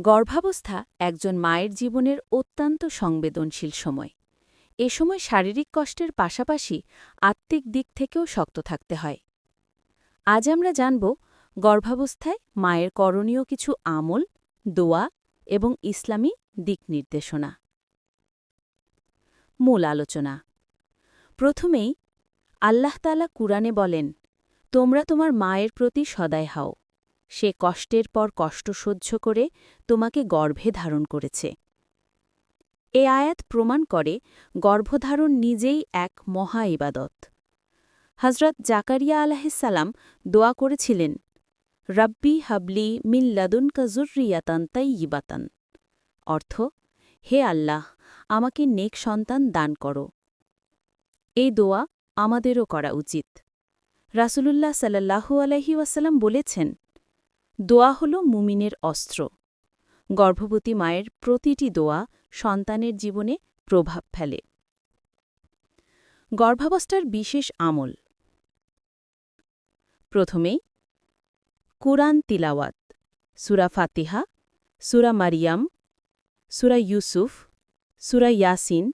গর্ভাবস্থা একজন মায়ের জীবনের অত্যন্ত সংবেদনশীল সময়। এ সময় শারীরিক কষ্টের পাশাপাশি আত্মিক দিক থেকেও শক্ত থাকতে হয়। আজ আমরা জানব গর্ভাবস্থায় মায়ের করণীয় কিছু আমল, দোয়া এবং ইসলামী দিক নির্দেশনা। মূল আলোচনা। প্রথমেই আল্লাহতালা কুরআনে বলেন, তোমরা তোমার মায়ের প্রতি সদায় হাও। সে কষ্টের পর কষ্ট সহ্য করে তোমাকে গর্ভে ধারণ করেছে। এ আয়াত প্রমাণ করে গর্ভধারণ নিজেই এক মহা ইবাদত। হজরত জাকারিয়া আলাহিসাল্লাম দোয়া করেছিলেন, রাব্বি হাবলি মিল্লাদুন কাজুরিয়াতান ইবাতান অর্থ, হে আল্লাহ, আমাকে নেক সন্তান দান করো। এই দোয়া আমাদেরও করা উচিত। রাসূলুল্লাহ সাল্লাহু আলহি ওয়াসাল্লাম বলেছেন দোয়া হল মুমিনের অস্ত্র। গর্ভবতী মায়ের প্রতিটি দোয়া সন্তানের জীবনে প্রভাব ফেলে। গর্ভাবস্থার বিশেষ আমল। প্রথমেই কুরআন তিলাওয়াত, সুরা ফাতিহা, সুরা মারিয়াম, সুরা ইউসুফ, সুরা ইয়াসিন